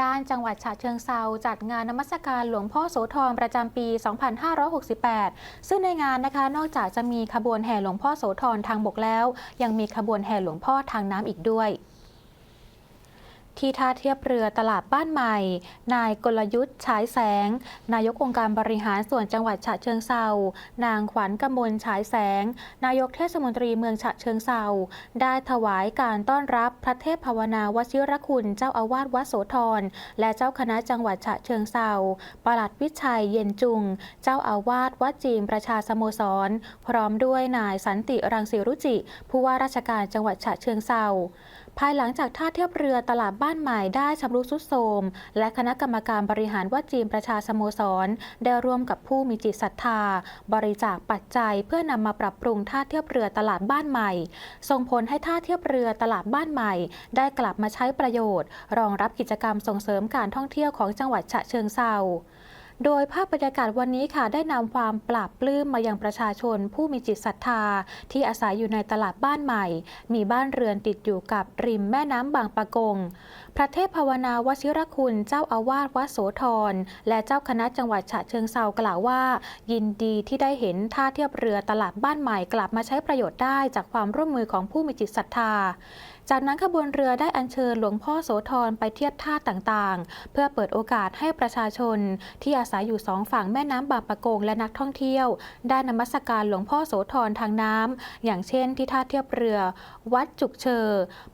ด้านจังหวัดฉะเชิงเซาจัดงานนมัสการหลวงพ่อโสธรประจำปี 2568 ซึ่งในงานนะคะนอกจากจะมีขบวนแห่หลวงพ่อโสธรทางบกแล้ว ยังมีขบวนแห่หลวงพ่อทางน้ำอีกด้วย ที่ท่าเทียบเรือตลาดบ้านใหม่ นายกลยุทธ์ฉายแสง นายกองค์การบริหารส่วนจังหวัดฉะเชิงเซานางขวัญกมลฉายแสง นายกเทศมนตรีเมืองฉะเชิงเซาได้ถวายการต้อนรับพระเทพภาวนาวชิรคุณเจ้าอาวาสวัดโสธรและเจ้าคณะจังหวัดฉะเชิงเซาปลัดวิชัยเย็นจุง เจ้าอาวาสวัดจีมประชาสโมสร พร้อมด้วยนายสันติรังสีรุจิ ผู้ว่าราชการจังหวัดฉะเชิงเซา ภายหลังจากท่าเทียบเรือตลาดบ้านใหม่ได้ชำรุดทรุดโทรม และคณะกรรมการบริหารวัดจีนประชาสโมสร ได้ร่วมกับผู้มีจิตศรัทธา บริจาคปัจจัยเพื่อนำมาปรับปรุงท่าเทียบเรือตลาดบ้านใหม่ ส่งผลให้ท่าเทียบเรือตลาดบ้านใหม่ ได้กลับมาใช้ประโยชน์ รองรับกิจกรรมส่งเสริมการท่องเที่ยวของจังหวัดฉะเชิงเซา โดยภาพบรรยากาศวันนี้ค่ะ ได้นำความปราบปลื้มมายังประชาชน ผู้มีจิตศรัทธา ที่อาศัยอยู่ในตลาดบ้านใหม่ มีบ้านเรือนติดอยู่กับริมแม่น้ำบางปะกง พระเทพภาวนาวชิรคุณเจ้าอาวาสวัดโสธรและเจ้าคณะจังหวัดฉะเชิงเซากล่าวว่า ยินดีที่ได้เห็นท่าเทียบเรือตลาดบ้านใหม่กลับมาใช้ประโยชน์ได้จากความร่วมมือของผู้มีจิตศรัทธาจากนั้นขบวนเรือได้อัญเชิญหลวงพ่อโสธรไปเทียบท่าต่างๆ เพื่อเปิดโอกาสให้ประชาชนที่อาศัยอยู่สองฝั่งแม่น้ำบางปะกงและนักท่องเที่ยว ได้นมัสการหลวงพ่อโสธรทางน้ำอย่างเช่นที่ท่าเทียบเรือ วัดจุกเชอ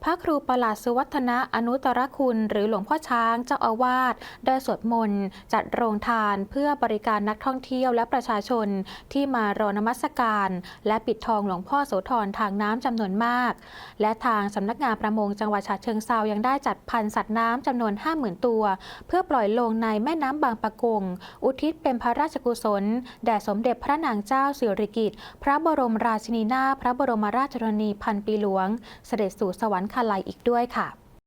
พระครูประหลาดสุวัฒนะอนุตรคุณ หรือหลวงพ่อช้างเจ้าอาวาสได้สวดมนต์จัดโรงทานเพื่อบริการนักท่องเที่ยวและประชาชนที่มารอนมัสการ และปิดทองหลวงพ่อโสธรทางน้ำจำนวนมาก และทางสำนักงานประมงจังหวัดฉะเชิงเซายังได้จัดพันธ์สัตว์น้ำจำนวน 50,000 ตัว เพื่อปล่อยลงในแม่น้ำบางปะกงอุทิศเป็นพระราชกุศล แด่สมเด็จพระนางเจ้าสิริกิติ์พระบรมราชินีนาถพระบรมราชชนนีพันปีหลวง เสด็จสู่สวรรคาลัยอีกด้วยค่ะ